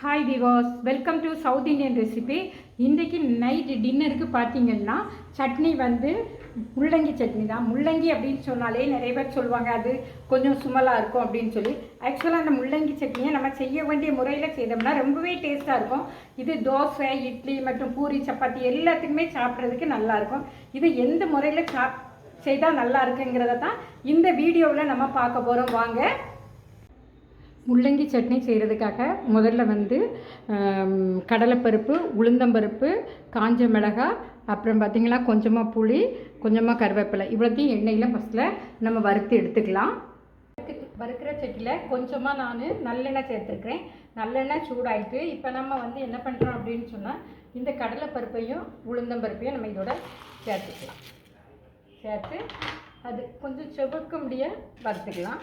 Hi Vilas welcome to south Indian recipe இன்றைக்கி night டின்னருக்கு பார்த்தீங்கன்னா சட்னி வந்து முள்ளங்கி சட்னி தான். முள்ளங்கி அப்படின்னு சொன்னாலே நிறைய பேர் சொல்லுவாங்க அது கொஞ்சம் சுமலாக இருக்கும் அப்படின்னு சொல்லி. ஆக்சுவலாக அந்த முள்ளங்கி சட்னியை நம்ம செய்ய வேண்டிய முறையில் செய்தோம்னா ரொம்பவே டேஸ்ட்டாக இருக்கும். இது தோசை இட்லி மற்றும் பூரி சப்பாத்தி எல்லாத்துக்குமே சாப்பிட்றதுக்கு நல்லாயிருக்கும் இது எந்த முறையில் சாப் செய்தால் நல்லா இருக்குங்கிறத தான் இந்த வீடியோவில் நம்ம பார்க்க போகிறோம் வாங்க. முள்ளங்கி சட்னி செய்கிறதுக்காக முதல்ல வந்து கடலைப்பருப்பு உளுந்தம்பருப்பு காஞ்ச மிளகாய் அப்புறம் பார்த்திங்கன்னா கொஞ்சமாக புளி கொஞ்சமாக கருவேப்பிலை. இவ்வளோத்தையும் எண்ணெயில் ஃபஸ்ட்டில் நம்ம வறுத்து எடுத்துக்கலாம். வறுக்கிற சட்டியில் கொஞ்சமாக நான் நல்லெண்ணெய் சேர்த்துருக்கிறேன். நல்லெண்ணெய் சூடாயிட்டு இப்போ நம்ம வந்து என்ன பண்ணுறோம் அப்படின்னு சொன்னால் இந்த கடலைப்பருப்பையும் உளுந்தம்பருப்பையும் நம்ம இதோட சேர்த்துக்கலாம். சேர்த்து அது கொஞ்சம் செவக்க முடிய வறுத்துக்கலாம்.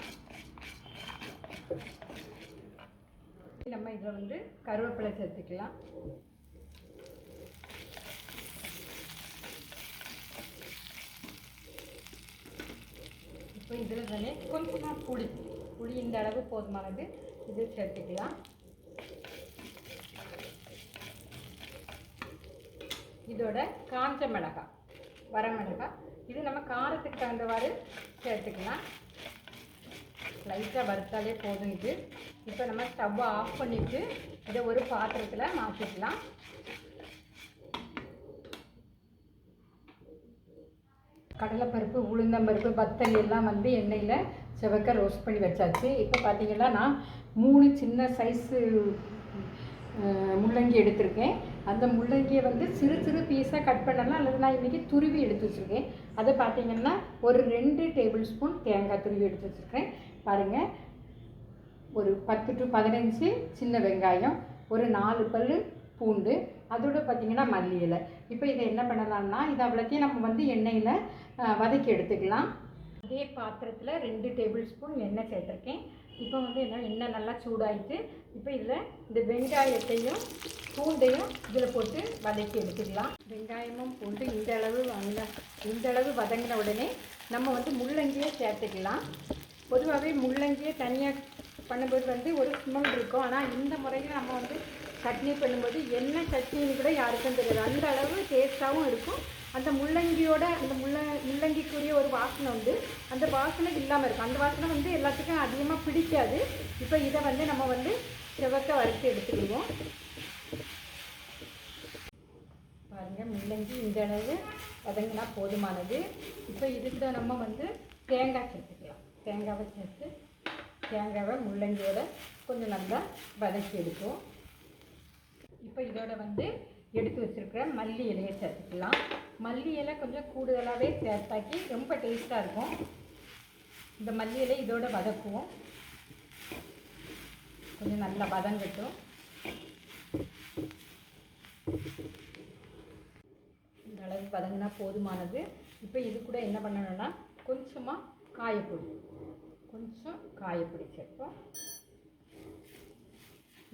நம்ம இதில் வந்து கருவேப்பிலை சேர்த்துக்கலாம். இப்போ இதில் தானே கொஞ்சமாக புளி புளி இந்த அளவு போதுமானது இது சேர்த்துக்கலாம். இதோட காஞ்ச மிளகாய் வரமிளகாய் இது நம்ம காரத்துக்கு தகுந்தவாறு சேர்த்துக்கலாம். லைட்டாக வறுத்தாலே போதும் இது. இப்போ நம்ம ஸ்டவ்வை ஆஃப் பண்ணிவிட்டு இதை ஒரு பாத்திரத்தில் மாற்றிக்கலாம் கடலைப்பருப்பு உளுந்தம்பருப்பு பத்தல் எல்லாம் வந்து எண்ணெயில் செவக்க ரோஸ்ட் பண்ணி வச்சாச்சு. இப்போ பார்த்தீங்கன்னா நான் மூணு சின்ன சைஸு முள்ளங்கி எடுத்திருக்கேன். அந்த முள்ளங்கியை வந்து சிறு சிறு பீஸாக கட் பண்ணலாம். அல்லது நான் இன்றைக்கி துருவி எடுத்து வச்சுருக்கேன். அதை பார்த்தீங்கன்னா ஒரு ரெண்டு டேபிள் ஸ்பூன் தேங்காய் துருவி எடுத்து வச்சுருக்கேன். பாருங்கள் ஒரு பத்து டு பதினஞ்சு சின்ன வெங்காயம் ஒரு நாலு பல் பூண்டு அதோட பார்த்திங்கன்னா மல்லி இலை. இப்போ இதை என்ன பண்ணலாம்னா இதை அவ்வளோத்தையும் நம்ம வந்து எண்ணெயில் வதக்கி எடுத்துக்கலாம். அதே பாத்திரத்தில் ரெண்டு டேபிள் ஸ்பூன் எண்ணெய் சேர்த்துருக்கேன். இப்போ வந்து என்ன எண்ணெய் நல்லா சூடாயிட்டு இப்போ இதில் இந்த வெங்காயத்தையும் பூண்டையும் இதில் போட்டு வதக்கி எடுத்துக்கலாம். வெங்காயமும் பூண்டு இந்த அளவு வந்த இந்த அளவு வதங்கின உடனே நம்ம வந்து முள்ளங்கியை சேர்த்துக்கலாம். பொதுவாகவே முள்ளங்கியை தனியாக பண்ணும்போது வந்து ஒரு ஸ்மெல் இருக்கும். ஆனால் இந்த முறையில் நம்ம வந்து சட்னி பண்ணும்போது என்ன சட்னின்னு கூட யாருக்கும் தெரியாது. அந்த அளவு டேஸ்ட்டாகவும் இருக்கும். அந்த முள்ளங்கியோட அந்த முள்ள முள்ளங்கிக்குரிய ஒரு வாசனை வந்து அந்த வாசனை இல்லாமல் இருக்கும். அந்த வாசனை வந்து எல்லாத்துக்கும் அதிகமாக பிடிக்காது. இப்போ இதை வந்து நம்ம வந்து செவக்க வறுத்து எடுத்துக்கிடுவோம். பாருங்கள் முள்ளங்கி இந்த அளவு வதங்கினா போதுமானது. இப்போ இதுக்கு நம்ம வந்து தேங்காய் சேர்த்துக்கலாம் தேங்காவை சேர்த்து தேங்காவை முள்ளங்கியோட கொஞ்சம் நல்லா வதக்கி எடுப்போம். இப்போ இதோட வந்து எடுத்து வச்சுருக்கிற மல்லி இலையை சேர்த்துக்கலாம். மல்லி இலை கொஞ்சம் கூடுதலாகவே சேர்த்தாக்கி ரொம்ப டேஸ்ட்டாக இருக்கும். இந்த மல்லி இலை இதோட வதக்குவோம். கொஞ்சம் நல்லா வதங்கட்டும். இந்த அளவு வதங்கினா போதுமானது. இப்போ இது கூட என்ன பண்ணணும்னா கொஞ்சமாக காயப்பொடி. கொஞ்சம் காய பிடிச்சிருக்கோம்.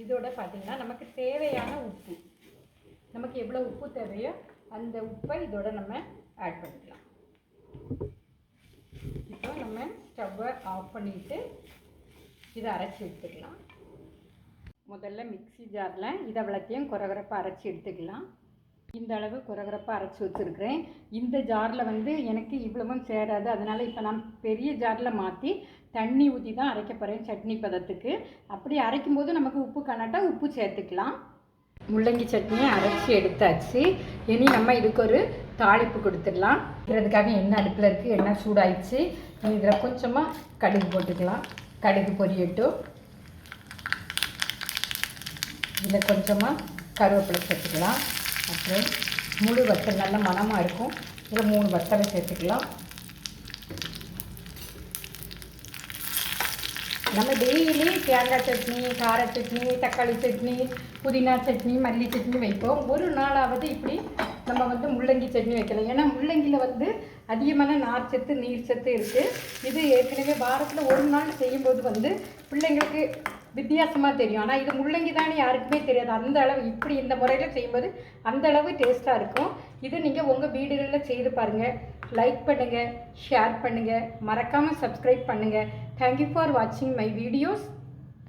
இதோட பார்த்திங்கன்னா நமக்கு தேவையான உப்பு. நமக்கு எவ்வளோ உப்பு தேவையோ அந்த உப்பை இதோட நம்ம ஆட் பண்ணிக்கலாம். இப்போ நம்ம ஸ்டவ்வை ஆஃப் பண்ணிவிட்டு இதை அரைச்சி எடுத்துக்கலாம். முதல்ல மிக்ஸி ஜாரில் இதை அவ்வளோத்தையும் குறகுறப்பாக அரைச்சி எடுத்துக்கலாம். இந்த அளவு குறகுறப்பாக அரைச்சி வச்சுருக்கிறேன். இந்த ஜாரில் வந்து எனக்கு இவ்வளவும் சேராது. அதனால் இப்போ நான் பெரிய ஜாரில் மாற்றி தண்ணி ஊற்றி தான் அரைக்க போகிறேன் சட்னி பதத்துக்கு. அப்படி அரைக்கும் போது நமக்கு உப்பு காணாட்டா உப்பு சேர்த்துக்கலாம். முள்ளங்கி சட்னியை அரைச்சி எடுத்தாச்சு. இனி நம்ம இதுக்கு ஒரு தாளிப்பு கொடுத்துடலாம். இதுக்காக எண்ணெய் அடுப்பில் இருக்குது எண்ணெய் சூடாயிடுச்சு. இதில் கொஞ்சமாக கடுகு போட்டுக்கலாம். கடுகு பொரியட்டும். இதில் கொஞ்சமாக கருவேப்பிலை சேர்த்துக்கலாம். அப்புறம் முழு வத்தல் நல்ல மணமாக இருக்கும். இதில் மூணு வத்தலை சேர்த்துக்கலாம். நம்ம டெய்லி தேங்காய் சட்னி கார சட்னி தக்காளி சட்னி புதினா சட்னி மல்லி சட்னி வைப்போம். ஒரு நாளாவது இப்படி நம்ம வந்து முள்ளங்கி சட்னி வைக்கலாம். ஏன்னா முள்ளங்கியில் வந்து அதிகமான நார் சத்து நீர் சத்து இருக்குது இது ஏற்கனவே வாரத்தில் ஒரு நாள் செய்யும்போது வந்து பிள்ளைங்களுக்கு வித்தியாசமாக தெரியும். ஆனால் இது முள்ளங்கி தானே யாருக்குமே தெரியாது. அந்த அளவு இப்படி இந்த முறையில் செய்யும்போது அந்த அளவு டேஸ்ட்டாக இருக்கும். இது நீங்கள் உங்கள் வீடுகளில் செய்து பாருங்கள் லைக் பண்ணுங்கள் ஷேர் பண்ணுங்கள் மறக்காமல் சப்ஸ்கிரைப் பண்ணுங்கள் தேங்க்யூ ஃபார் வாட்சிங் மை வீடியோஸ்